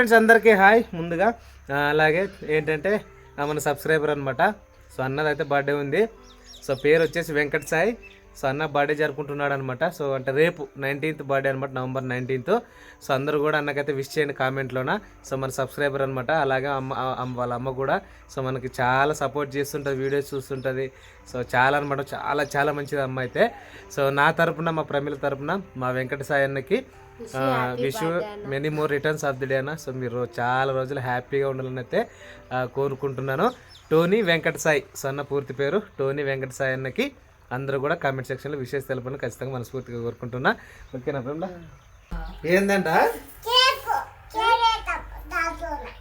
Friends అందరికీ hi. ముందుగా అలాగే ఏంటంటే ఆ, మన సబ్స్క్రైబర్ అనమాట సో అన్నదైతే బర్త్డే ఉంది. సో పేరు వచ్చేసి వెంకట సాయి. సో అన్న బర్త్డే జరుపుకుంటున్నాడు అనమాట సో అంటే రేపు నైన్టీన్త్ బర్త్డే అనమాట నవంబర్ నైన్టీన్త్. సో అందరూ కూడా అన్నకైతే విష్ చేయండి కామెంట్లోన సో మన సబ్స్క్రైబర్ అనమాట అలాగే అమ్మ అమ్మ- వాళ్ళ అమ్మ కూడా. సో మనకి చాలా సపోర్ట్ చేస్తుంటుంది వీడియోస్ చూస్తుంటుంది. సో చాలా అనమాట చాలా చాలా మంచిది అమ్మ అయితే. సో నా తరపున మా ప్రమిళ తరపున మా వెంకట సాయి అన్నకి wish many more returns of the day అన్న. సో మీరు చాలా రోజులు హ్యాపీగా ఉండాలని అయితే కోరుకుంటున్నాను. టోనీ వెంకట సాయి. సో అన్న పూర్తి పేరు టోనీ వెంకట సాయి అన్నకి అందరూ కూడా కామెంట్ సెక్షన్లో విషయం తెలపని ఖచ్చితంగా మనస్ఫూర్తిగా కోరుకుంటున్నా. ఓకేనా ఫ్రెండ్? ఏందంట?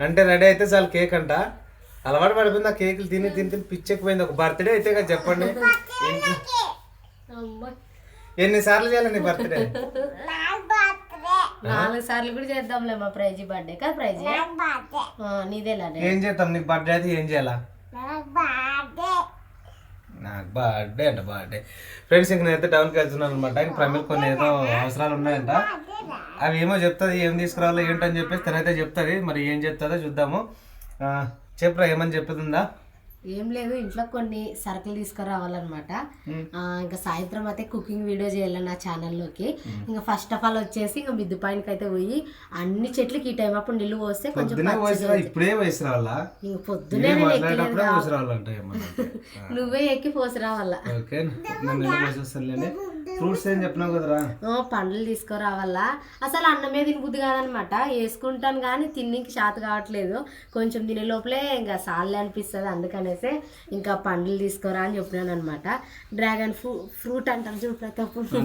అంటే రెడీ అయితే చాలు కేక్ అంట. అలవాటు పడిపోయింది ఆ కేకులు తిని తిని తిని పిచ్చెక్కిపోయింది. ఒక బర్త్డే అయితే కదా చెప్పండి. ఎన్నిసార్లు చేయాలి నీ బర్త్డే నాలుగు సార్లు కూడా చేద్దాంలే మా ప్రైజీ బర్త్డే కదా ప్రైజీ? నీదేలానే ఏం చేద్దాం? నీకు బర్త్డే అయితే ఏం చేయాలా? నాకు బర్త్డే అంట బర్త్డే. ఫ్రెండ్స్ ఇంక నేనైతే టౌన్కి వెళ్తున్నాను అనమాట ఇంక ప్రమిల్ కొన్ని ఏదో అవసరాలు ఉన్నాయంట. అవి ఏమో చెప్తుంది ఏం తీసుకురావాలో ఏంటని చెప్పేసి తనైతే చెప్తుంది. మరి ఏం చెప్తుందో చూద్దాము. ఆ, చెప్పురా ఏమని చెప్తుందా ఏం లేదు ఇంట్లో కొన్ని సరుకులు తీసుకురావాలన్నమాట. ఇంకా సాయంత్రం అయితే కుకింగ్ వీడియో చేయాలి నా ఛానల్లోకి. ఇంకా ఫస్ట్ ఆఫ్ ఆల్ వచ్చేసి ఇంకా మిద్దు పైనకి అయితే పోయి అన్ని చెట్లకి ఈ టైం అప్పుడు నీళ్ళు పోస్తే కొంచెం పొద్దునే ఇప్పుడే వయసు రావాలా ఇంక నువ్వే ఎక్కి పోసి రావాల ఫ్రూట్స్ ఏం చెప్పినావు కదరా? పండ్లు తీసుకురావాలా? అసలు అన్నమే తిని బుద్ధి కాదనమాట. వేసుకుంటాను కానీ తిన్నికి శాత కావట్లేదు. కొంచెం తినే లోపలే ఇంకా సాల్లే అనిపిస్తుంది అందుకనేసి ఇంకా పండ్లు తీసుకురా అని చెప్పినాను అనమాట డ్రాగన్ ఫ్రూ ఫ్రూట్ అంటారు చూడు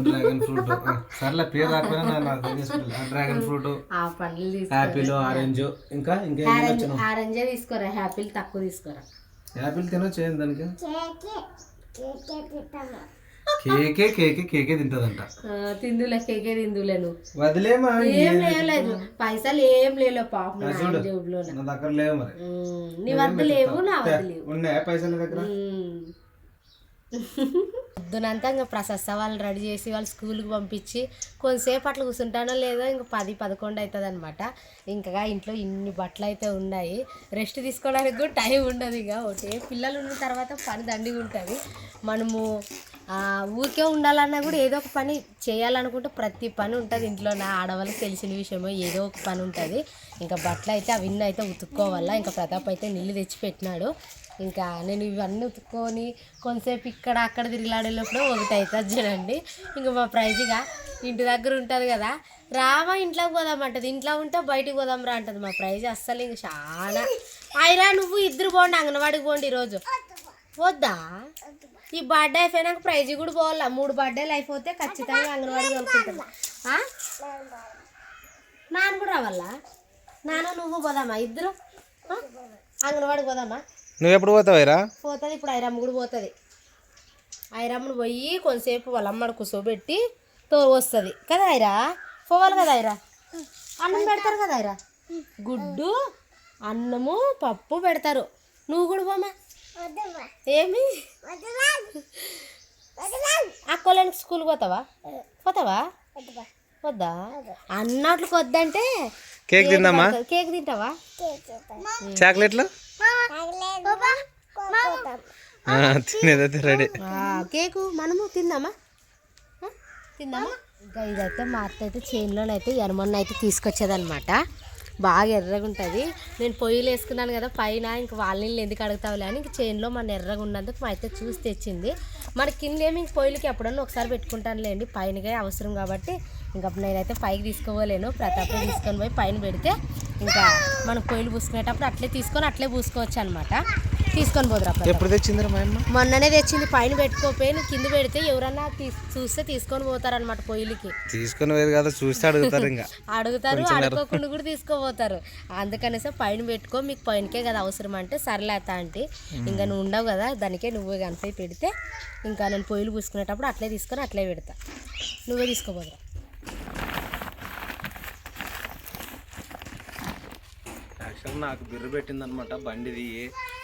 డ్రాగన్ ఫ్రూట్. సర్లే పేరు డ్రాగన్ ఫ్రూట్. ఆ పండ్లు తీసుకు యాపిల్ ఆరెంజ్ ఇంకా ఇంకా ఆరెంజ్ తీసుకోరా. హ్యాపీలు తక్కువ తీసుకోరా. యాపిల్ తినొచ్చు దానికి? కేకే కేకే కేకే తింటదంట. తిందులే కేకే తిందులే నువ్వు. వదిలేమా? ఏం లేదు. పైసలు ఏం లేవు పాపం జేబులో నా దగ్గర లేవు మరి. నీ వద్ద లేవు నా వద్ద లేవు. ఉన్నాయా పైసలు దగ్గర? పొద్దునంతా ఇంకా ప్రశస్త వాళ్ళు రెడీ చేసి వాళ్ళు స్కూల్కి పంపించి కొంతసేపు అట్లా కూర్చుంటానో లేదో ఇంకా పది పదకొండు అవుతుంది అనమాట ఇంకా ఇంట్లో ఇన్ని బట్టలు అయితే ఉన్నాయి. రెస్ట్ తీసుకోవడానికి కూడా టైం ఉండదు ఇక. ఒకటే పిల్లలు ఉన్న తర్వాత పని దండిగా ఉంటుంది. మనము ఊరికే ఉండాలన్నా కూడా ఏదో ఒక పని చేయాలనుకుంటే ప్రతి పని ఉంటుంది. ఇంట్లో నా ఆడవాళ్ళకి తెలిసిన విషయమో ఏదో ఒక పని ఉంటుంది. ఇంకా బట్టలు అయితే అవన్నీ అయితే ఉతుక్కోవాలా. ఇంకా ప్రతాప్ అయితే నీళ్ళు తెచ్చి పెట్టినాడు. ఇంకా నేను ఇవన్నీ ఉతుక్కొని కొంతసేపు ఇక్కడ అక్కడ తిరిగిలాడేటప్పుడు ఒకటి అవుతుంది చూడండి. ఇంకా మా ప్రైజ్గా ఇంటి దగ్గర ఉంటుంది కదా. రామా ఇంట్లోకి పోదామంటది ఇంట్లో ఉంటే బయటికి పోదాం రా అంటది మా ప్రైజ్. అస్సలు ఇంక చాలా. అయిరా నువ్వు ఇద్దరు పోండి అంగన్వాడికి పోండి ఈరోజు. వద్దా? ఈ బర్త్డే అయిపోయినాక ప్రైజ్ కూడా పోవాలా? మూడు బర్త్డేలు అయిపోతే ఖచ్చితంగా అంగన్వాడికి కొనుక్కుంటాం ఆ? నాన్న కూడా రావాలా? నాన్న నువ్వు పోదామా? ఇద్దరు? అంగన్వాడికి పోదామా? నువ్వు ఎప్పుడు పోతావురా పోతుంది ఇప్పుడు ఐరమ్మ కూడా పోతుంది. ఐరమ్మను పోయి కొంతసేపు వాళ్ళ అమ్మడు కూర్చోబెట్టి తో వస్తుంది కదా ఐరా? పోవాలి కదా ఐరా? అన్నం పెడతారు కదా ఐరా? గుడ్డు అన్నము పప్పు పెడతారు. నువ్వు కూడా పోమా ఏమి? అక్కోలేనికి స్కూల్కి పోతావా? పోతావా? వద్దా అన్నట్లకు వద్దంటే కేక్ తిందామా? కేక్ తింటావా? చాక్లెట్లు? తినేదైతే రెడీ కేకు మనము తిందామా? తిందామా? ఇదైతే మా అత్త అయితే చేనులోనైతే ఎర్రమన్న అయితే తీసుకొచ్చేదనమాట బాగా ఎర్రగా ఉంటుంది నేను పొయ్యిలు వేసుకున్నాను కదా పైన ఇంక వాళ్ళ నీళ్ళు ఎందుకు అడుగుతావులే అని ఇంక చేనులో మన ఎర్రగా ఉన్నందుకు మా అయితే చూసి తెచ్చింది. మన కింద ఏమి ఇంక పొయ్యిలకి ఎప్పుడన్నా ఒకసారి పెట్టుకుంటానులేండి పైనకే అవసరం కాబట్టి ఇంకా నేనైతే పైకి తీసుకోవలేను ప్రతాపే తీసుకొని పోయి పైన పెడితే ఇంకా మనం పొయ్యిలు పూసుకునేటప్పుడు అట్లే తీసుకొని అట్లే పూసుకోవచ్చు అనమాట తీసుకొని పోదురా. ఎప్పుడు తెచ్చిందిరా మా అమ్మ? మొన్ననే తెచ్చింది పైన పెట్టుకోపోయి నువ్వు కింద పెడితే ఎవరన్నా చూస్తే తీసుకొని పోతారనమాట పొయ్యిలకి. తీసుకుని పోయేది కదా చూస్తే అడుగుతారు ఇంకా. అడుగుతారు అడుకోకుండా కూడా తీసుకోపోతారు. అందుకనేసి పైన పెట్టుకో మీకు పైనకే కదా అవసరం అంటే సర్లేత అంటే ఇంకా నువ్వు ఉండవు కదా దానికే నువ్వే కనిపి పెడితే ఇంకా నేను పొయ్యిలు పూసుకునేటప్పుడు అట్లే తీసుకొని అట్లే పెడతా. నువ్వే తీసుకోపోదురా. నాకు బిర్రు పెట్టిందనమాట బండిది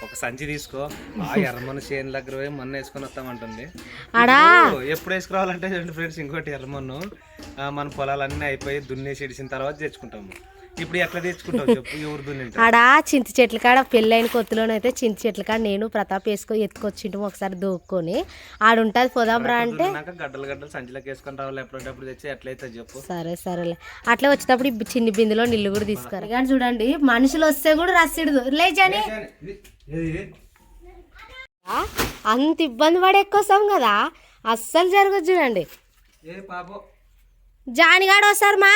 ఒక సంచి తీసుకో. ఆ ఎర్రమన్న చేను దగ్గర పోయి మొన్న వేసుకొని వస్తామంటుంది. ఎప్పుడు వేసుకురావాలంటే ఫ్రెండ్స్ ఇంకోటి ఎర్రమన్ను. మన పొలాలన్నీ అయిపోయి దున్నేసి ఇడిసిన తర్వాత తెచ్చుకుంటాము. ఇప్పుడు ఎట్లా తెచ్చుకుంటావు చెప్పు ఆడ చింత చెట్ల కాడ పెళ్ళైన కొత్తలోనైతే చింత చెట్ల కాడ నేను ప్రతాప్ వేసుకో ఎత్తుకొచ్చింటాము ఒకసారి దూక్కొని. ఆడుంటుంది పోదాం రా అంటే గడ్డలు గడ్డలు సంచిలోకి వేసుకొని రావాలి ఎప్పుడంటే తెచ్చి ఎట్లయితే చెప్పు. సరే సరేలే. అట్లా వచ్చేటప్పుడు ఈ చిన్ని బిందులో నీళ్ళు కూడా తీసుకురా. కానీ చూడండి మనుషులు వస్తే కూడా రసిడదు లేచని అంత ఇబ్బంది పడి ఎక్కువస్తాం కదా? అస్సలు జరగదు చూడండి. ఏ పాపో. జానిగాడు వస్తారు మా.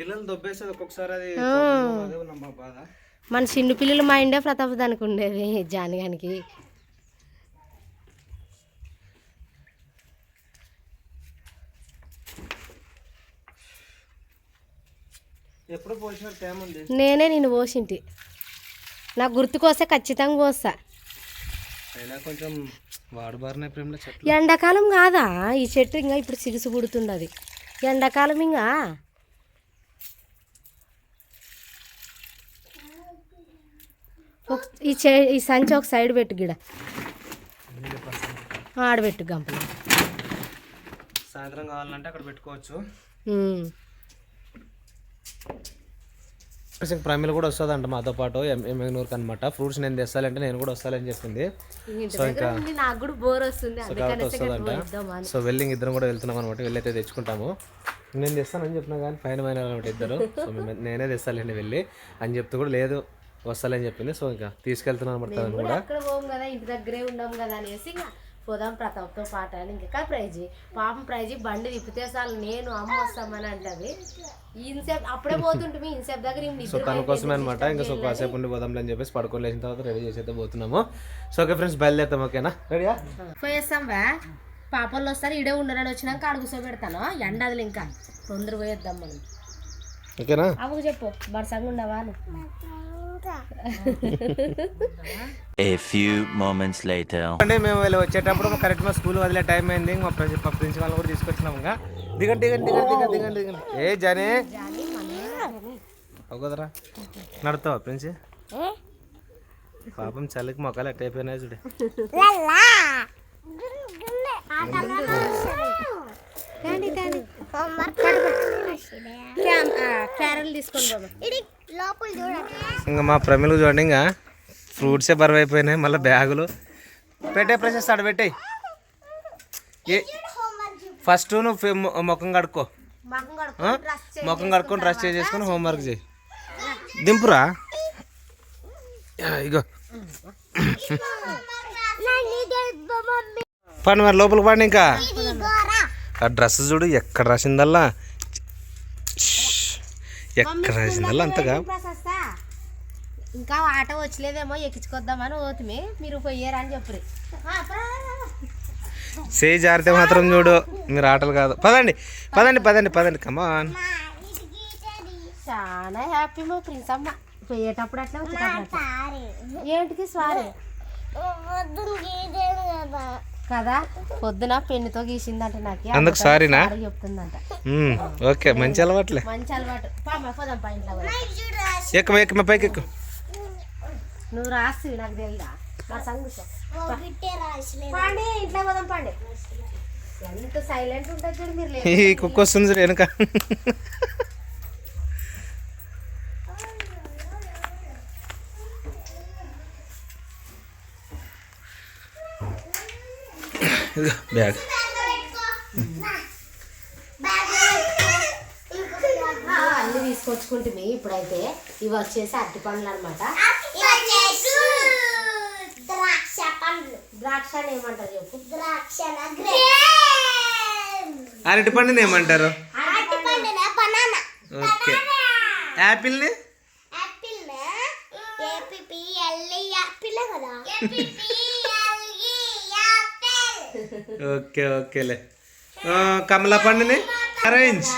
పిల్లలు దొబ్బేసేది ఒక్కొక్కసారి అది అదే ఉన్న మా బాధ. మన చిన్న పిల్లలు మా ఇండే ప్రతాప్ దానికి ఉండేది జానిగానికి ఎప్పుడు పోసిన టైం ఉంది? నేనే నిన్ను పోసింటి. నాకు గుర్తుకొస్తే ఖచ్చితంగా పోస్తా. అయినా కొంచెం వాడుబారిన ప్రేమలో చెట్లు. ఎండాకాలం కాదా? ఈ చెట్టు ఇంకా ఇప్పుడు సిగుసు పుడుతుంది అది. ఎండాకాలం ఇంకా ఈ చె ఈ సంచి ఒక సైడ్ పెట్టు గిడ. ఆడబెట్టు గంపలు. సాయంత్రం కావాలంటే అక్కడ పెట్టుకోవచ్చు. ఉమ్. ప్రమిళ కూడా వస్తుందంట మాతో పాటు ఎమ్మెగ్నూర్కి అనమాట ఫ్రూట్స్ నేను తెస్తాలంటే నేను కూడా వస్తానని చెప్పింది. దగ్గర ఉండి నాకు కూడా బోర్ వస్తుంది వస్తుందంట. ఇద్దామని సో వెళ్ళి ఇద్దరం కూడా వెళ్తున్నాం అనమాట వెళ్ళి అయితే తెచ్చుకుంటాము. నేను తెస్తానని చెప్పినా కానీ పైన పైన అనమాట ఇద్దరు. సో నేనే తెస్తానండి వెళ్ళి అని చెప్తూ కూడా లేదు. వస్తాలని చెప్పింది. సో ఇంకా తీసుకెళ్తున్నాను అనమాట తనను కూడా అక్కడ పోం కదా ఇంటి దగ్గరే ఉన్నాం కదా అనేసి ఇంకా పోదాం ప్రతాప్తో పాట అని ఇంకా. ప్రైజీ పాపం ప్రైజీ బండి తిప్పితే చాలు నేను అమ్మ వస్తామని అంటది. ఇన్సేపు అప్పుడే పోతుంటే ఇన్సేపు దగ్గర సో తన కోసమే అనమాట ఇంకా సో కాసేపు ఉండి పోదాంలే అని చెప్పేసి పడుకొని లేచిన తర్వాత రెడీ చేసి అయితే పోతున్నాము. సో ఓకే ఫ్రెండ్స్ బయలుదేరుతాం ఓకేనా? రెడీయా? పోయేస్తాం బా పాపల్లో వస్తారు ఇడే ఉండరని వచ్చినాక ఆడ కూర్చోబెడతాను. ఎండదులు ఇంకా. తొందర పోయేద్దాం మనం. ఓకేనా? అవ్వకు చెప్పు బరసంగా ఉండవా A few moments later. అంటే మేము వెళ్ళి వచ్చేటప్పుడు కరెక్ట్ మా స్కూల్ వదిలే టైం అయింది. మా ప్రిన్సి- మా ప్రిన్సిపాల్ కూడా తీసుకొచ్చినాము ఇంకా. దిగండి దిగండి దిగండి దిగండి దిగండి దిగండి. ఏ జానే? అవుకదరా నడతావా ప్రిన్సి పాపం చలికి మొక్కలు ఎట్ అయిపోయినాయి చూడే. క్యారెల్ తీసుకొని ఇంకా మా ప్రమిలకు చూడండి ఇంకా ఫ్రూట్సే బరువు అయిపోయినాయి మళ్ళీ బ్యాగులు. పెట్టే ప్రెసెస్ ఆడ పెట్టేయి ఏ ఫస్ట్ నువ్వు ముఖం కడుక్కో? ముఖం కడుక్కొని డ్రెస్ చేసుకొని హోంవర్క్ చేయి. దింపురా. ఇగో. పండి మరి లోపలికి పండి ఇంకా. ఆ డ్రెస్ చూడు ఎక్కడ రాసిందల్లా? ఎక్కడ రాసిందల్లా అంతగా? ఇంకా ఆటో వచ్చలేదేమో ఎక్కించుకొద్దామని పోతుమే మీరు పోయారా అని చెప్పరు. చేయి జారితే మాత్రం చూడు మీరు ఆటలు కాదు. పదండి పదండి పదండి పదండి. కమాన్ చాలా హ్యాపీ మా ప్రిన్స్ అమ్మ. పోయేటప్పుడు అట్లా ఏంటికి సారీ. కదా? పొద్దున పెన్నుతో గీసిందంట నాకు. అందుకు సారీనా? సారీ చెప్తుందంట. ఓకే మంచి అలవాట్లే. మంచి అలవాటు. పోదాం. ఎక్కువ ఎక్కువ పైకి ఎక్కువ నువ్వు రాసి నాకు తెలుదా? నా సంగతి. పాండే ఇంట్లో పోదాం పాండే. ఎంత సైలెంట్ ఉంటుంది చూడు మీరు ఈ కుక్క వస్తుంది వెనుక. ఇదిగో బ్యాగ్ అన్ని తీసుకొచ్చుకుంటుంది ఇప్పుడైతే. ఇవి వచ్చేసి అరటి పండ్లు అనమాట ద్రాక్ష అని ఏమంటారు చెప్పు? అరటి పండుని ఏమంటారు? ఓకే. యాపిల్ని? ఓకే ఓకేలే. కమలా పండుని? ఆరెంజ్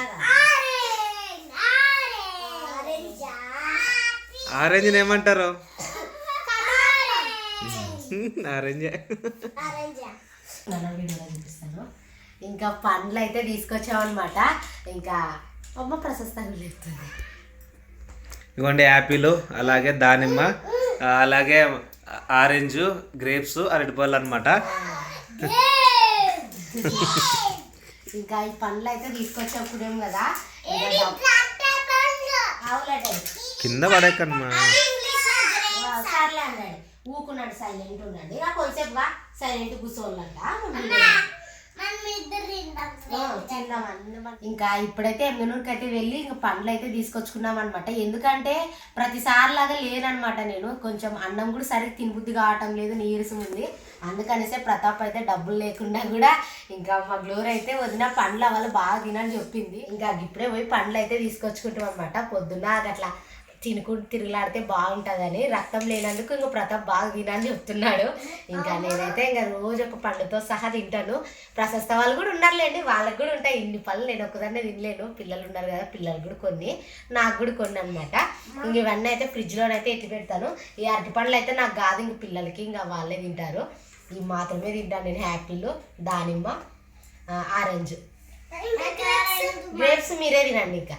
ఆరెంజ్ ఏమంటారు? ఆరెంజ్ ఇంకా పండ్లు అయితే తీసుకొచ్చామన్నమాట. ఇంకా అమ్మ ప్రశస్తంగా లేపుతుంది. ఇదిగోండి యాపిల్ అలాగే దానిమ్మ అలాగే ఆరెంజ్ గ్రేప్స్ అరటిపళ్ళు అనమాట ఇంకా ఈ పండ్లు అయితే తీసుకొచ్చేప్పుడేం కదా. కింద పడేకమ్మా. ఆ, సర్లే అన్నాడు. ఊకున్నాడు సైలెంట్ ఉన్నాడు. ఇక కొంచెంసేపుగా సైలెంట్ కూర్చోవాలంట. ఇంకా ఇప్పుడైతే ఎమ్మెనూరుకి అయితే వెళ్ళి ఇంకా పండ్లు అయితే తీసుకొచ్చుకున్నాం అనమాట ఎందుకంటే ప్రతిసారి లాగా లేనమాట నేను. కొంచెం అన్నం కూడా సరిగ్గా తినబుద్ధి కావటం లేదు నీరసం ఉంది. అందుకనేసే ప్రతాప్ అయితే డబ్బులు లేకుండా కూడా ఇంకా మా గ్లోర్ అయితే వదిన పండ్లు అవ్వాలి బాగా తినని చెప్పింది. ఇంకా ఇప్పుడే పోయి పండ్లు అయితే తీసుకొచ్చుకుంటాం అనమాట పొద్దున్న అట్లా తినుకుంటూ తిరుగులాడితే బాగుంటుందని రక్తం లేనందుకు ఇంకా ప్రతాప్ బాగా తినని చెప్తున్నాడు. ఇంకా నేనైతే ఇంకా రోజు ఒక పండుతో సహా తింటాను. ప్రశస్త వాళ్ళు కూడా ఉన్నారులేండి వాళ్ళకి కూడా ఉంటాయి. ఇన్ని పళ్ళు నేను ఒక్కదాన్నే తినలేను. పిల్లలు ఉన్నారు కదా పిల్లలు కూడా కొన్ని నాకు కూడా కొన్ని అనమాట ఇంక ఇవన్నీ అయితే ఫ్రిడ్జ్లోనైతే ఎత్తి పెడతాను. ఈ అరటి పండ్లు అయితే నాకు కాదు ఇంక పిల్లలకి ఇంకా వాళ్ళే తింటారు. ఇవి మాత్రమే తింటాను నేను యాపిల్ దానిమ్మ ఆరెంజ్. గ్రేప్స్ మీరే తినండి ఇంకా.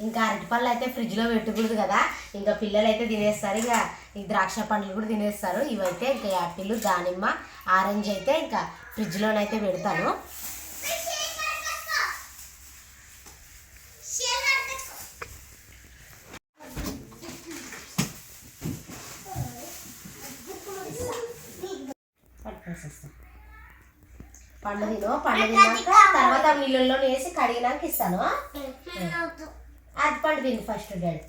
ఇంకా అరటిపళ్ళు అయితే ఫ్రిడ్జ్లో పెట్టకూడదు కదా. ఇంకా పిల్లలు అయితే తినేస్తారు. ఇక ఈ ద్రాక్ష పండ్లు కూడా తినేస్తారు. ఇవైతే ఇంకా యాపిల్ దానిమ్మ ఆరెంజ్ అయితే ఇంకా ఫ్రిడ్జ్లోనైతే పెడతాను. పట్టుకొచ్చేస్తా. పండు తిను. పండు తిన్నాక తర్వాత నీళ్ళల్లో వేసి కడిగినాక ఇస్తాను. అరటి పండు తింది ఫస్ట్ డాడీ.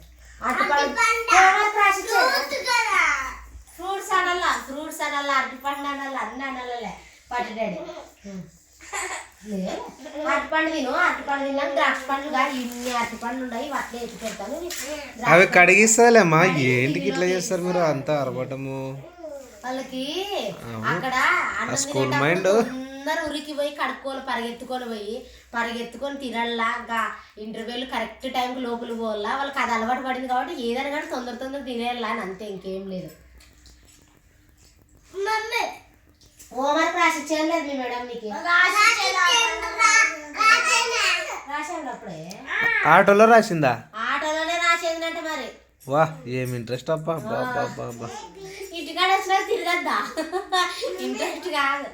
అరటి పండు ఫ్రూట్స్ అనల్లా ఫ్రూట్స్ అనల్లా అరటి పండు అనల్లా అన్ని అనల్లే. పట్టు డాడీ. లే, అరటి పండు తిను అరటి పండు తిన్నాక ద్రాక్ష పండ్లు కాదు ఇన్ని అరటి పండ్లు ఉన్నాయి అట్లే ఎత్తి పెడతాను. అవి కడిగిస్తాలేమ్మా? ఏంటికి ఇట్లా చేస్తారు మీరు? అంతా అరవటము. వాళ్ళకి అక్కడ స్కూల్ మైండ్. అందరు ఉరికి పోయి కడుక్కోవాలి పరిగెత్తుకొని పోయి పరిగెత్తుకొని తినల్లా. ఇంకా ఇంటర్వ్యూలు కరెక్ట్ టైంకి లోపల పోవాలా. వాళ్ళకి అది అలవాటు పడింది కాబట్టి ఏదైనా కానీ తొందర తొందర తినేయాలా అని అంతే ఇంకేం లేదు. హోంవర్క్ రాసి ఇచ్చేయలేదు మీ మేడం నీకు. రాసాను అప్పుడే. ఆటోలో రాసిందా? ఆటోలోనే రాసేది మరి. వా ఏం ఇంట్రెస్ట్ అబ్బా? అబ్బా ఇంటికాడ వచ్చినా తిరగద్దా? ఇంట్రెస్ట్ కాదు.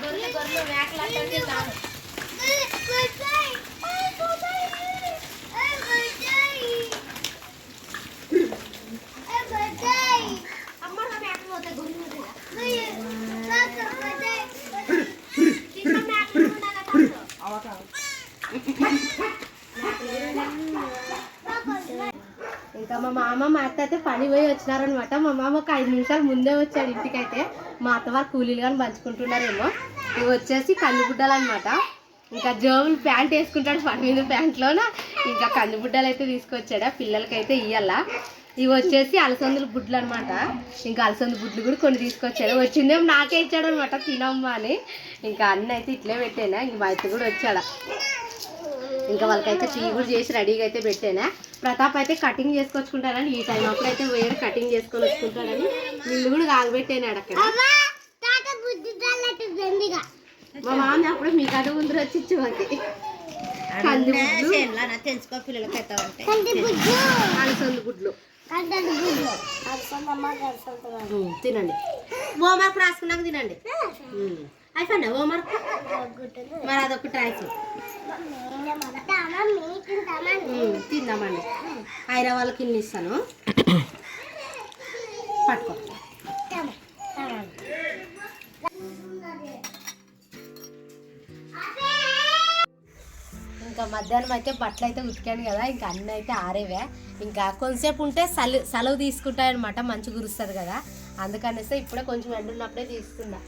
గొర్రెలు గొర్రెలు కాదు నా మేకలు పోతాయి గొర్రెలు పోతాయి చిన్న మేకలు ఉండాలి కాదు. ఇంకా మా మామ మా అత్త అయితే పని పోయి వచ్చినారనమాట మా మామ ఒక ఐదు నిమిషాలు ముందే వచ్చాడు ఇంటికైతే. మా అత్త వారు కూలీలు కానీ పంచుకుంటున్నారేమో. ఇవి వచ్చేసి కందిబుడ్డలు అనమాట ఇంకా జోబులు ప్యాంట్ వేసుకుంటాడు పని మీద ప్యాంట్లోన. ఇంకా కందిబుడ్డలు అయితే తీసుకొచ్చాడు. పిల్లలకైతే ఇయ్యాల. ఇవి వచ్చేసి అలసందులు బుడ్లు అనమాట ఇంకా అలసంద బుడ్లు కూడా కొన్ని తీసుకొచ్చాడు. వచ్చిందేమో నాకే ఇచ్చాడు అనమాట తినమ్మా అని. ఇంకా అన్న అయితే ఇట్లే పెట్టానా. ఇంక మా అయితే కూడా వచ్చాడా. ఇంకా వాళ్ళకైతే టీ కూడా చేసి రెడీగా అయితే పెట్టానా. ప్రతాప్ అయితే కటింగ్ చేసుకొచ్చుకుంటానని ఈ టైం అప్పుడైతే వేరు కటింగ్ చేసుకొని వచ్చుకుంటాడని వీళ్ళు కూడా కాగబెట్టానాడు అక్కడ. మా మామ అప్పుడు మీ కథ ముందు వచ్చి ఇచ్చి మాకి కంది గుడ్లు తెలుసుకో పిల్లలకి అయితే ఉంటాయి. అలసందు గుడ్లు ఉమ్, తినండి. హోంవర్క్ రాసుకున్నాక తినండి. ఉమ్. అయిపోయిందా హోంవర్క్? మరి అదొకటి రాసి ఉమ్, తిందామండి. ఐరా వాళ్ళకి ఇస్తాను. పట్టుకో. ఇంకా మధ్యాహ్నం అయితే బట్టలు అయితే ఉతికాను కదా ఇంకా అన్నీ అయితే ఆరేవే. ఇంకా కొంతసేపు ఉంటే సలు సెలవు తీసుకుంటాయన్నమాట మంచి కురుస్తుంది కదా. అందుకనేసి ఇప్పుడే కొంచెం ఎండున్నప్పుడే తీసుకున్నా.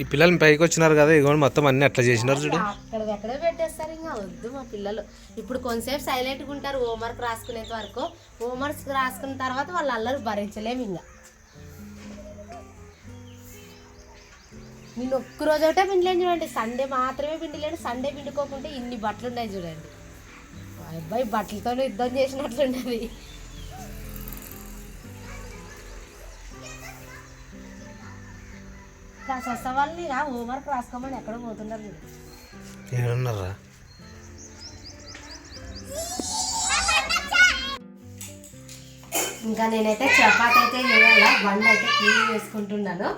ఈ పిల్లలు పైకి వచ్చినారు కదా ఇగో మొత్తం అన్ని అట్లా చేసినారు చూడు. అక్కడ ఎక్కడే పెట్టేస్తారు ఇంకా వద్దు మా పిల్లలు. ఇప్పుడు కొంతసేపు సైలెంట్గా ఉంటారు హోంవర్క్ రాసుకునేంత వరకు. హోంవర్క్ రాసుకున్న తర్వాత వాళ్ళు అల్లరి భరించలేము ఇంకా నేను ఒక్క రోజు ఒకటే పిండిలేను చూడండి సండే మాత్రమే పిండిలేను సండే పిండుకోకుంటే ఇన్ని బట్టలు ఉన్నాయి చూడండి. అబ్బాయి బట్టలతో యుద్ధం చేసినట్లున్నది. కాస్త వస్తా వాళ్ళని హోంవర్క్ రాసుకోమని ఎక్కడ పోతున్నారు ఏమన్నారా ఇంకా నేనైతే చపాతి అయితే చేయాల బండ్ అయితే క్లీన్ చేసుకుంటున్నాను.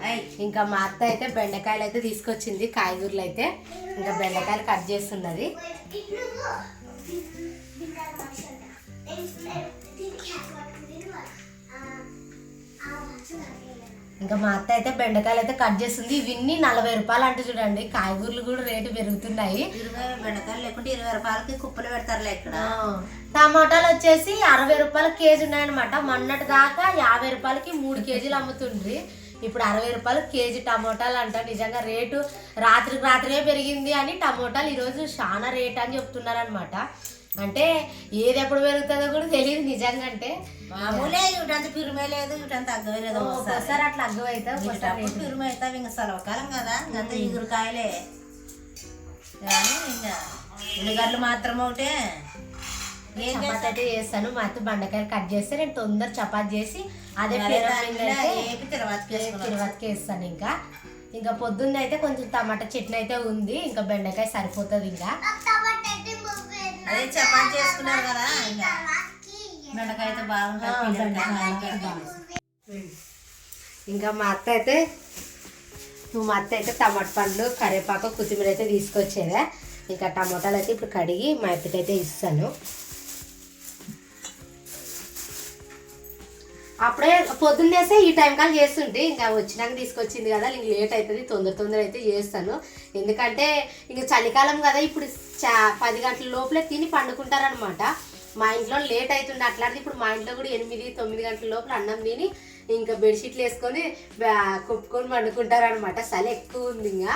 ఇంకా మా అత్త అయితే బెండకాయలు అయితే తీసుకొచ్చింది కాయగూరలు అయితే. ఇంకా బెండకాయలు కట్ చేస్తున్నది. ఇంకా మా అత్త అయితే బెండకాయలు అయితే కట్ చేస్తుంది ఇవన్నీ నలభై రూపాయలు అంటే చూడండి. కాయగూరలు కూడా రేటు పెరుగుతున్నాయి. ఇరవై బెండకాయలు లేకుంటే ఇరవై రూపాయలకి కుప్పలు పెడతారులే ఇక్కడ. టమాటాలు వచ్చేసి అరవై రూపాయల కేజీ ఉన్నాయన్నమాట. మొన్నటి దాకా యాభై రూపాయలకి మూడు కేజీలు అమ్ముతుండ్రి. ఇప్పుడు అరవై రూపాయలు కేజీ టమోటాలు అంట. నిజంగా రేటు రాత్రికి రాత్రే పెరిగింది అని టమోటాలు ఈరోజు చాలా రేట్ అని చెప్తున్నారు అనమాట అంటే ఏది ఎప్పుడు పెరుగుతుందో కూడా తెలియదు నిజంగా అంటే. మామూలే ఇటంత పిరుమే లేదు ఇటంత అగ్గవే లేదు ఒకసారి. అట్లా అగ్గం అయితే ఒకసారి ఇటప్పుడు పిరుమే అవుతావు ఇంకా సెలవుకాలం కదా ఇంకంత ఇగురుకాయలే కానీ ఇంకా ఉల్లిగడ్డలు మాత్రం ఒకటే. చపాతి అయితే చేస్తాను మా అత్త బండకాయలు కట్ చేస్తే నేను తొందర చపాతి చేసి అదే. తిరువాతకి వేస్తాను ఇంకా. ఇంకా పొద్దున్న అయితే కొంచెం టమాటా చట్నీ అయితే ఉంది ఇంకా బెండకాయ సరిపోతుంది ఇంకా. అదే చపాతి చేసుకున్నారు కదా ఇంకా బాగుంటుంది. ఇంకా మా అత్త అయితే నువ్వు మా అత్త అయితే టమాటా పండ్లు కరివేపాకు కొత్తిమీర అయితే తీసుకొచ్చేదా. ఇంకా టమాటాలు అయితే ఇప్పుడు కడిగి మా అత్తకి అయితే ఇస్తాను. అప్పుడే పొద్దున్నేసే ఈ టైం కాల్ చేస్తుంటే ఇంకా వచ్చినాక తీసుకొచ్చింది కదా ఇంక లేట్ అవుతుంది తొందర తొందర అయితే చేస్తాను. ఎందుకంటే ఇంక చలికాలం కదా ఇప్పుడు చా పది గంటల లోపలే తిని పండుకుంటారనమాట మా ఇంట్లో లేట్ అవుతుండే అట్లాంటిది ఇప్పుడు మా ఇంట్లో కూడా ఎనిమిది తొమ్మిది గంటల లోపల అన్నం తిని ఇంకా బెడ్షీట్లు వేసుకొని కుప్పుకొని పండుకుంటారనమాట చలి ఎక్కువ ఉంది ఇంకా.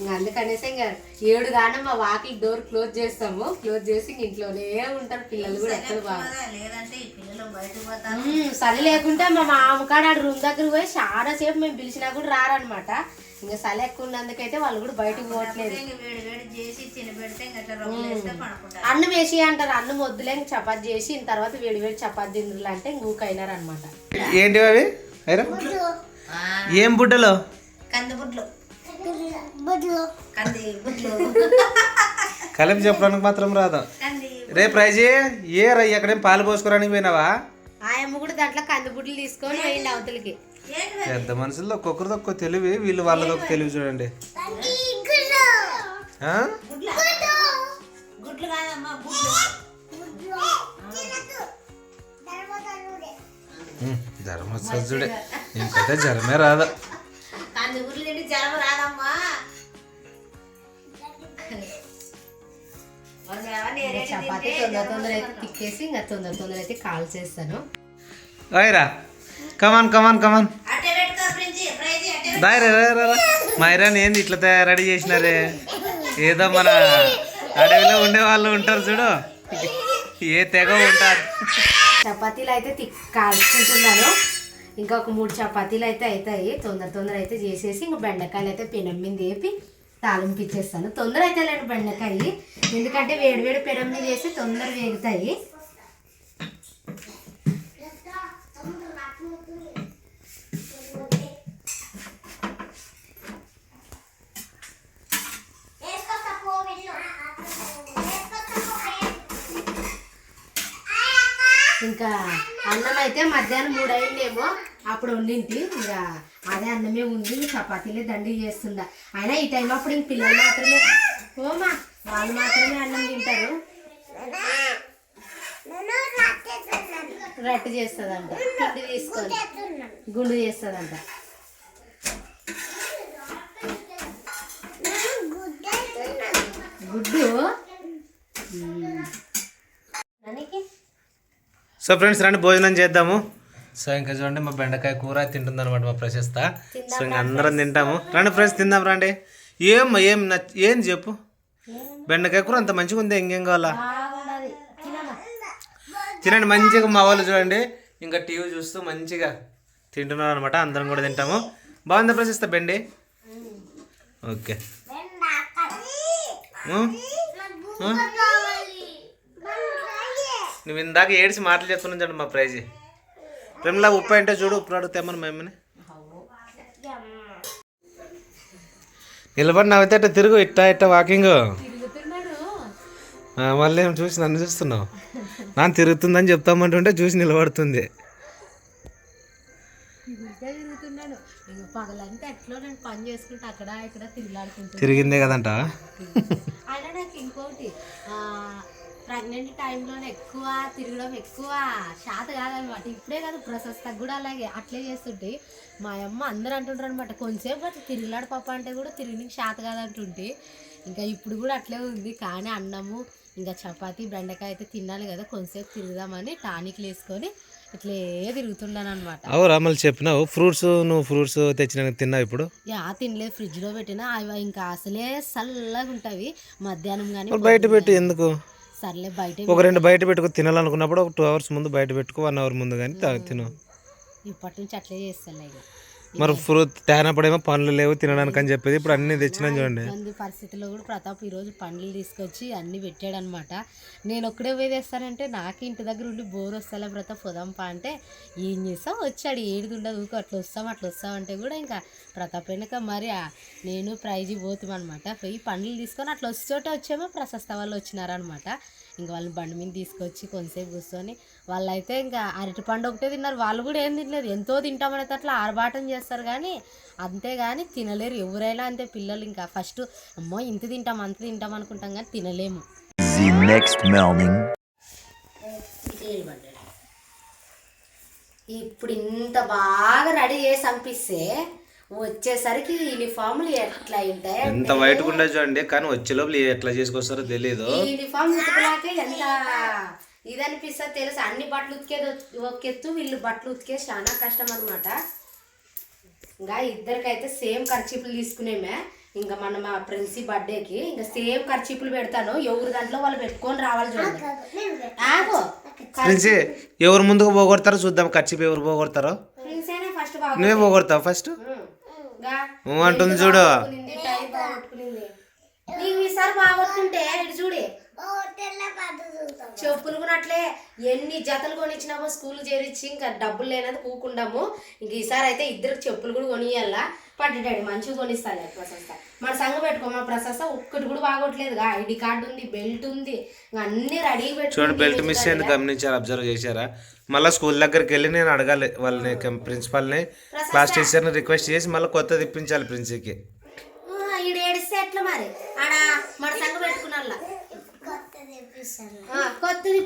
ఇంకా అందుకనేసి ఇంకా ఏడు గానే మా వాకిలి డోర్ క్లోజ్ చేస్తాము. క్లోజ్ చేసి ఇంక ఇంట్లోనే ఉంటారు పిల్లలు కూడా ఎక్కడ బాగా. చలి లేకుంటే మా మామకాడ ఆడ రూమ్ దగ్గర పోయి చాలా సేపు మేము పిలిచినా కూడా రారనమాట ఇంకా చలి ఎక్కువ ఉన్నందుకైతే వాళ్ళు కూడా బయటకు పోవట్లేదు. అన్నం వేసి అంటారు. అన్నం వద్దులే చపాతి చేసి తర్వాత వేడి వేడి చపాతి తిందులు అంటే ఇంక ఊకైనారు అనమాట ఏంటివి అవి? ఐరా ఏం బుడ్డలో? కంది బుడ్లు కంది బుడ్లు. కలిపి చెప్పడానికి మాత్రం రాదు. కంది రే ప్రైజీ ఏ రా ఎక్కడేం పాలు పోసుకోవడానికి పోయినావా? ఆయమ్మ కూడా దాంట్లో కందిబుడ్లు తీసుకొని పోయింది అవతలికి. ఏంటి పెద్ద మనుషుల్లో ఒక్కొక్కరిది ఒక్క తెలివి వీళ్ళు వాళ్ళది ఒక తెలివి చూడండి. చూడే ఇంకైతే జ్వరమే రాదు. గుడ్లు తింటే జ్వరం రాదమ్మా. మరి ఏమన్నా ఇంకా ఏరేటి చపాతి తింటే తొందర తొందర అయితే తిక్కేసి ఇంకా తొందర తొందర అయితే కాల్ చేస్తాను. అయిరా కమాన్ కమాన్ కమాన్. మైరాన్ ఏంది ఇట్లా రెడీ చేసినారే ఏదో మన అడవిలో ఉండే వాళ్ళు ఉంటారు చూడు. ఏ తెగ ఉంటారు. చపాతీలు అయితే కాల్చుకుంటున్నాను. ఇంకా ఒక మూడు చపాతీలు అయితే అవుతాయి. తొందర తొందర అయితే చేసేసి ఇంకా బెండకాయలు అయితే పెనం మీద వేపి తాలింపు ఇచ్చేస్తాను. తొందర అయితే లేండి బెండకాయ. ఎందుకంటే వేడి వేడి పెనం మీద వేసి తొందర వేగుతాయి. ఇంకా అన్నం అయితే మధ్యాహ్నం మూడు అయిందేమో అప్పుడు వండింటి. ఇంకా అదే అన్నమే ఉంది చపాతీలే దండి చేస్తుందా. అయినా ఈ టైం అప్పుడు ఇంక పిల్లలు మాత్రమే ఓమా వాళ్ళు మాత్రమే అన్నం తింటారు. రట్టు చేస్తుందంట పిండి తీసుకొని గుండు చేస్తుందంట గుడ్డు మ్మ్. నానికి సో ఫ్రెండ్స్ రండి భోజనం చేద్దాము. సో ఇంకా చూడండి మా బెండకాయ కూర తింటుంది అనమాట మా ప్రశస్త. సో ఇంకా అందరం తింటాము. రండి ఫ్రెండ్స్ తిందాం రండి. ఏం ఏం నచ్చ ఏం చెప్పు? బెండకాయ కూర అంత మంచిగా ఉంది? ఇంకేం కావాలా? తినండి మంచిగా మా వాళ్ళు చూడండి. ఇంకా టీవీ చూస్తూ మంచిగా తింటున్నారు అనమాట అందరం కూడా తింటాము. బాగుందా ప్రశస్త బెండి? ఓకే? నువ్వు ఇందాక ఏడిసి మాటలు చెప్తున్నాను చూడండి మా ప్రైజ్. ప్రేమలా ఉప్పు అంటే చూడు ఉప్పు అడుగుతామని మేమని నిలబడి నవ్వుతే అట్ట తిరుగు ఇట్టా ఇట్ట వాకింగ్ మళ్ళీ ఏం చూసి నన్ను చూస్తున్నావు? నాన్న తిరుగుతుందని చెప్తామంటుంటే చూసి నిలబడుతుంది. పగలంతా ఎట్లో నేను పని అక్కడ ఇక్కడ తిరిగిందే కదంట? అయినా నాకు ఇంకోటి ప్రెగ్నెంట్ టైంలోనే ఎక్కువ తిరగడం ఎక్కువ శాత కాదనమాట. ఇప్పుడే కాదు ప్రశస్త కూడా అలాగే. అట్లే చేస్తుంటే మా అమ్మ అందరూ అంటుంటారు అనమాట కొంచెంసేపు అట్లా తిరిగిలాడు పాప అంటే కూడా తిరిగి శాత కాదంటుంటే. ఇంకా ఇప్పుడు కూడా అట్లే ఉంది. కానీ అన్నము ఇంకా చపాతీ బెండకాయ అయితే తినాలి కదా కొంచెంసేపు తిరుగుదామని టానిక్లు వేసుకొని ఇట్లే తిరుగుతున్నాను అనమాట అవురా మళ్ళీ చెప్పినావు. ఫ్రూట్స్ నువ్వు ఫ్రూట్స్ తెచ్చిన తిన్నావు ఇప్పుడు? యా తినలేదు. ఫ్రిడ్జ్లో పెట్టినా. అవి ఇంకా అసలే చల్లగా ఉంటాయి మధ్యాహ్నం కానీ బయట పెట్టి ఎందుకు? సర్లే బయట ఒక రెండు బయట పెట్టుకో తినాలనుకున్నప్పుడు ఒక టూ అవర్స్ ముందు బయట పెట్టుకో వన్ అవర్ ముందు కానీ తిను. ఇప్పటి నుంచి అట్లే చేస్తాను ఇక. మరి ఫ్రూట్ తేనప్పుడేమో పనులు లేవు తినడానికి అని చెప్పేది. ఇప్పుడు అన్ని తెచ్చినా చూడండి. మంది పరిస్థితుల్లో కూడా ప్రతాప్ ఈరోజు పండ్లు తీసుకొచ్చి అన్ని పెట్టాడు అనమాట నేను ఒక్కడే పోయి తెస్తానంటే నాకు ఇంటి దగ్గర ఉండి బోర్ వస్తాలే ప్రతాప్ పోదాంపా అంటే ఏం చేస్తాం? వచ్చాడు. ఏడుది ఉండదు. అట్లా వస్తాం అట్లా వస్తాం అంటే కూడా ఇంకా ప్రతాప్ వెనక మరి నేను ప్రైజ్ పోతాం అనమాట పోయి పండ్లు తీసుకొని అట్లా వచ్చేట వచ్చేమో ప్రశస్త వాళ్ళు వచ్చినారనమాట ఇంకా వాళ్ళని బండి మీద తీసుకొచ్చి కొంతసేపు కూర్చొని వాళ్ళైతే ఇంకా అరటి పండు ఒకటే తిన్నారు. వాళ్ళు కూడా ఏం తినలేదు ఎంతో తింటామనే అట్లా ఆర్భాటం చేస్తారు కానీ అంతేగాని తినలేరు. ఎవరైనా అంతే పిల్లలు ఇంకా ఫస్ట్ అమ్మో ఇంత తింటాం అంత తింటాం అనుకుంటాం కానీ తినలేము. ఇప్పుడు ఇంత బాగా రెడీ చేసి పంపిస్తే వచ్చేసరికి యూనిఫామ్లు ఎట్లా ఉంటాయి ఎంత వైట్గా ఉండదు చూడండి కానీ వచ్చే లోపల ఎట్లా చేసుకొస్తారో తెలియదు ఈ యూనిఫామ్ ఉతకలాకే ఎంత ఇది అనిపిస్తా తెలుసు? అన్ని బట్టలు ఉతికేది ఒక ఎత్తు వీళ్ళు బట్టలు ఉతికేది చాలా కష్టం అనమాట ఇంకా ఇద్దరికైతే సేమ్ ఖర్చీపులు తీసుకునేమే. ఇంకా మన మా ప్రిన్సీ బర్త్డేకి ఇంకా సేమ్ ఖర్చీపులు పెడతాను. ఎవరు దాంట్లో వాళ్ళు పెట్టుకొని రావాలి చూడండి. ఆగు ప్రిన్సి ఎవరు ముందుకు పోగొడతారో చూద్దాం. ఖర్చు ఎవరు పోగొడతారో? ప్రిన్సేనే ఫస్ట్ బాగా నువ్వే పోగొడతావు ఫస్ట్ అంటుంది చూడు. నీకు ఈసారి బాగొట్టుకుంటే చూడి. చెప్పులు కూడా అట్లే. ఎన్ని జతలు కొనిచ్చినామో స్కూల్ చేరిచ్చి ఇంకా డబ్బులు లేనది కూకుండాము. ఇంక ఈసారి అయితే ఇద్దరికి చెప్పులు కూడా కొనియాలా. పడ్డాడు మంచిగా కొనిస్తాను ప్రశస్త. మన సంఘ పెట్టుకో మా ప్రశస్త? ఒక్కటి కూడా బాగోట్లేదుగా ఐడి కార్డు ఉంది బెల్ట్ ఉంది. ఇంకా అన్ని రెడీ చూడండి బెల్ట్ మిస్ అయింది గమనించారు అబ్జర్వ్ చేశారా? మళ్ళీ స్కూల్ దగ్గరికి వెళ్ళి నేను అడగాలి వాళ్ళని ప్రిన్సిపాల్ని. క్లాస్ టీచర్ని రిక్వెస్ట్ చేసి మళ్ళీ కొత్త ఇప్పించాలి ప్రిన్సీకి. ఈడ ఏడిస్తే ఎట్లా మరి? ఆడ మన సంఘ పెట్టుకున్నా కొత్తది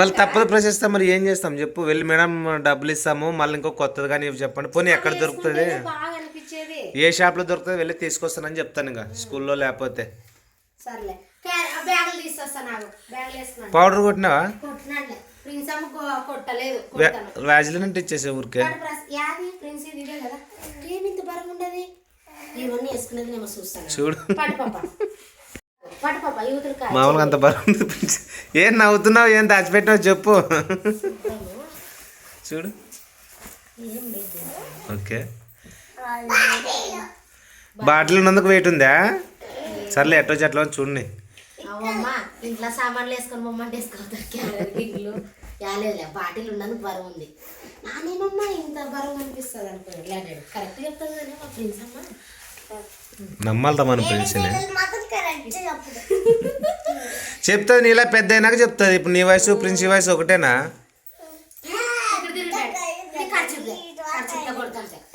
మళ్ళీ తప్పదు ప్రశ్నిస్తే మరి ఏం చేస్తాం? చెప్పు వెళ్ళి మేడం డబ్బులు ఇస్తాము మళ్ళీ ఇంకో కొత్తది కానీ చెప్పండి. పోనీ ఎక్కడ దొరుకుతుంది? ఏ షాప్లో దొరుకుతుంది? వెళ్ళి తీసుకొస్తానని చెప్తాను ఇంకా. స్కూల్లో లేకపోతే. పౌడర్ కొట్టినావా? వ్యాజిలిన్ అంటే ఇచ్చేసే ఊరికే. చూడు. మామూలుగా అంత బరువు. ఏం నవ్వుతున్నావు ఏం దాచిపెట్టినావు చెప్పు. చూడు. ఓకే. బాటిల్ ఉన్నందుకు వెయిట్ ఉందా? సర్లే ఎట్టో చెట్లో చూడండి. ఇంట్లో సామాన్లు వేసుకొని బొమ్మంటే వేసుకోవద్దు బాటిల్ ఉన్నందుకు బరువు ఉంది. నానేమమ్మా ఇంత బరువు అనిపిస్తుంది కరెక్ట్ చెప్తాను కానీ మా అమ్మ నమ్మాలరా మన ప్రిన్స్ని చెప్తుంది నీలా పెద్ద అయినాక చెప్తుంది. ఇప్పుడు నీ వయసు ప్రిన్స్ వయసు ఒకటేనా?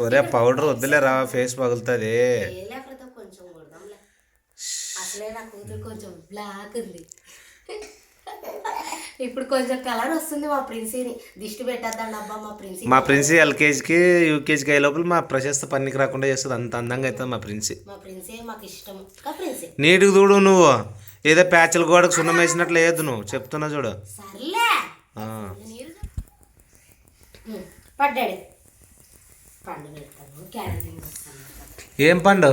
ఒరే పౌడర్ వద్దులేరా ఫేస్ పగులుతుంది. కొంచెం బ్లాక్ ఉంది. ఇప్పుడు కొంచెం కలర్ వస్తుంది మా ప్రిన్సీని. దిష్టి పెట్టద్దండి అబ్బా మా ప్రిన్సీ మా ప్రిన్సి ఎల్కేజీకి యూకేజీకి అయ్యే లోపల మా ప్రశస్త పనికి రాకుండా చేస్తుంది. అంత అందంగా అవుతుంది మా ప్రిన్సి. మా ప్రిన్సీ మాకు ఇష్టం. కా ప్రిన్సీ? నీటికి చూడు నువ్వు. ఏదో ప్యాచుల గోడకు సున్నం వేసినట్లు లేదు నువ్వు. చెప్తున్నా చూడు. సర్లే. పడ్డాడు పండు పెడతాను. క్యారెట్ తినేస్తాను ఏం పండు?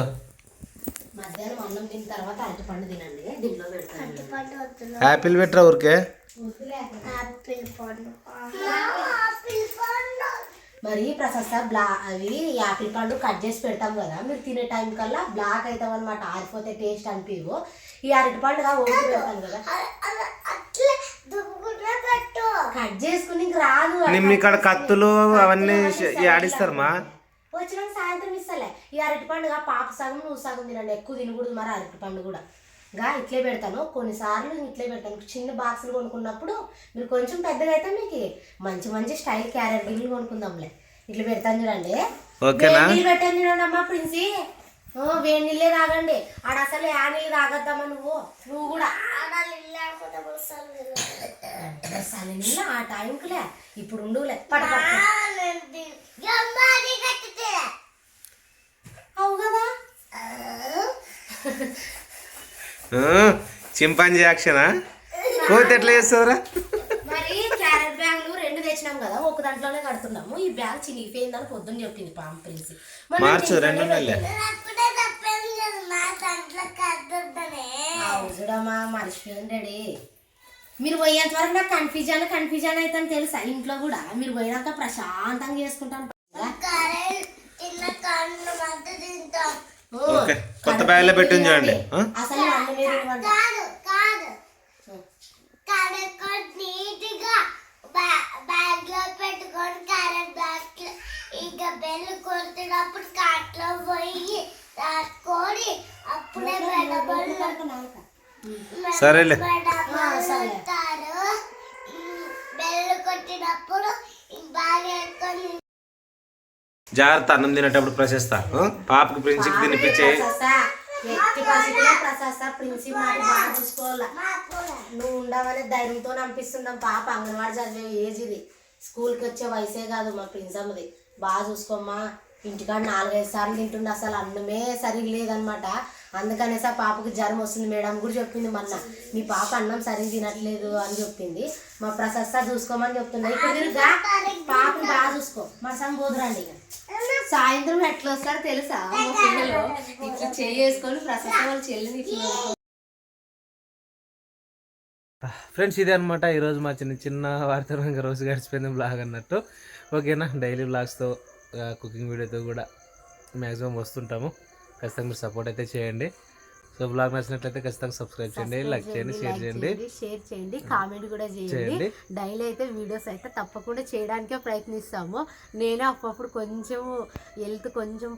మధ్యాహ్నం అన్నం తిన్న తర్వాత అరటి పండు తినండి. దీంట్లో పెడతాను. యాపిల్ పెట్టరా ఊరికే? మరి ప్రశస్త బ్లా అవి యాపిల్ పండు కట్ చేసి పెడతాం కదా. మీరు తినే టైం కల్లా బ్లాక్ అవుతాం అనమాట ఆరిపోతే టేస్ట్ అనిపివు ఈ అరటి పండుగ ఓటు పెడతాం కదా. కట్ చేసుకుని ఇంక రాదు నిమ్మ ఇక్కడ కత్తులు అవన్నీ ఆడిస్తారు మా వచ్చినాక సాయంత్రం ఇస్తలే. ఈ అరటి పండుగ పాప సగం నువ్వు సగం తినండి. ఎక్కువ తినకూడదు మరి అరటి పండు కూడా. ఇంకా ఇట్లే పెడతాను. కొన్నిసార్లు నేను ఇట్లే పెడతాను. చిన్న బాక్సులు కొనుక్కున్నప్పుడు మీరు కొంచెం పెద్దగా అయితే మీకు మంచి మంచి స్టైల్ క్యారెట్ గిన్నెలు కొనుక్కుందాంలే. ఇట్లా పెడతాను చూడండి. నీళ్ళు పెట్టాను చూడండి అమ్మా ప్రిన్సి. ఓ, వేడి నీళ్ళే తాగండి. ఆడ అసలు ఆ నీళ్ళు తాగొద్దామా నువ్వు. నువ్వు కూడా సరే నీళ్ళు ఆ టైంకులే ఇప్పుడు ఉండులే పట పట. అవు కదా చింపాంజీ యాక్షనా కోతి ఎట్లా చేస్తుందిరా? మరి క్యారెట్ బ్యాగులు రెండు తెచ్చినాం కదా ఒక దాంట్లోనే కడుతున్నాము. ఈ బ్యాగ్ చినిగిపోయిందని పొద్దున్న చెప్పింది ప్రిన్సి. మార్చు రెండు అవుజుడమ్మా మీరు పోయేంత వరకు నాకు కన్ఫ్యూజన్ కన్ఫ్యూజన్ అవుతాను తెలుసా? ఇంట్లో కూడా మీరు పోయినాక ప్రశాంతంగా చేసుకుంటాను. కొత్త బ్యాగ్లో పెట్టింది చూడండి. ఆ? అన్నం మీద ఇవ్వండి. నీట్గా బ్యాగ్లో పెట్టుకొని క్యారెట్ బ్యాగ్ ఇంకా బెల్లు కొడుతున్నప్పుడు కాట్లో పోయి రాసుకొని అప్పుడే మెడబడి సరేలే. బెల్లు కొట్టినప్పుడు వేసుకొని జాగ్రత్త అన్నం తినేటప్పుడు ప్రశస్త? పాపకి ప్రిన్సికి తినిపించే ఎట్టి పరిస్థితుల్లో ప్రశస్త ప్రిన్సి మాకు బాగా చూసుకోవాలా? నువ్వు ఉండవనే ధైర్యంతో అనిపిస్తున్నాం పాప అంగన్వాడి చదివే ఏజ్ ఇది. స్కూల్కి వచ్చే వయసే కాదు మా ప్రిన్సమ్మది బాగా చూసుకోమ్మా. ఇంటికాడ నాలుగైదు సార్లు తింటుండే. అసలు అన్నమే సరిగ్గా లేదనమాట. అందుకనేసి ఆ పాపకి జ్వరం వస్తుంది మేడం కూడా చెప్పింది మొన్న. మీ పాప అన్నం సరిగ్గా తినట్లేదు అని చెప్పింది. మా ప్రశస్త చూసుకోమని చెప్తున్నా ఇప్పుడు తిరుగా బాగా చూసుకో. మా సం పోదురండి ఇక. సాయంత్రం ఎట్లా వస్తారో తెలుసా? మా పిల్లలు ఇట్లా చేసుకొని ప్రశస్త వాళ్ళ చెల్లిని ఇట్లా ఫ్రెండ్స్ ఇదే అనమాట ఈరోజు మా చిన్న చిన్న వార్తలంగా రోజు గడిచిపోయింది బ్లాగ్ అన్నట్టు. ఓకేనా? డైలీ బ్లాగ్స్తో కుకింగ్ వీడియోతో కూడా మ్యాక్సిమం వస్తుంటాము. ఖచ్చితంగా మీరు సపోర్ట్ అయితే చేయండి. సో బ్లాగ్ నచ్చినట్లయితే ఖచ్చితంగా సబ్స్క్రైబ్ చేయండి లైక్ చేయండి షేర్ చేయండి. షేర్ చేయండి కామెంట్ కూడా చేయండి. డైలీ అయితే వీడియోస్ అయితే తప్పకుండా చేయడానికే ప్రయత్నిస్తాము. నేను అప్పుడప్పుడు కొంచెం హెల్త్ కొంచెం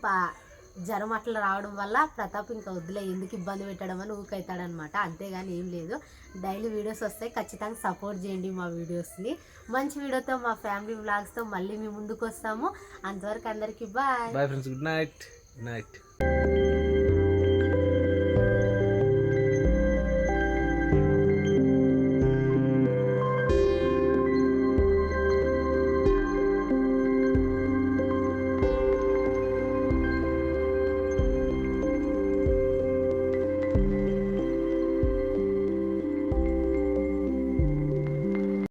జ్వరం అట్లా రావడం వల్ల ప్రతాప్ ఇంకా వద్దులే ఎందుకు ఇబ్బంది పెట్టడం అని ఊకైతాడనమాట అంతేగాని ఏం లేదు. డైలీ వీడియోస్ వస్తాయి ఖచ్చితంగా సపోర్ట్ చేయండి మా వీడియోస్ని మంచి వీడియోతో మా ఫ్యామిలీ వ్లాగ్స్తో మళ్ళీ మీ ముందుకు వస్తాము. అంతవరకు అందరికీ bye bye friends good night good night Música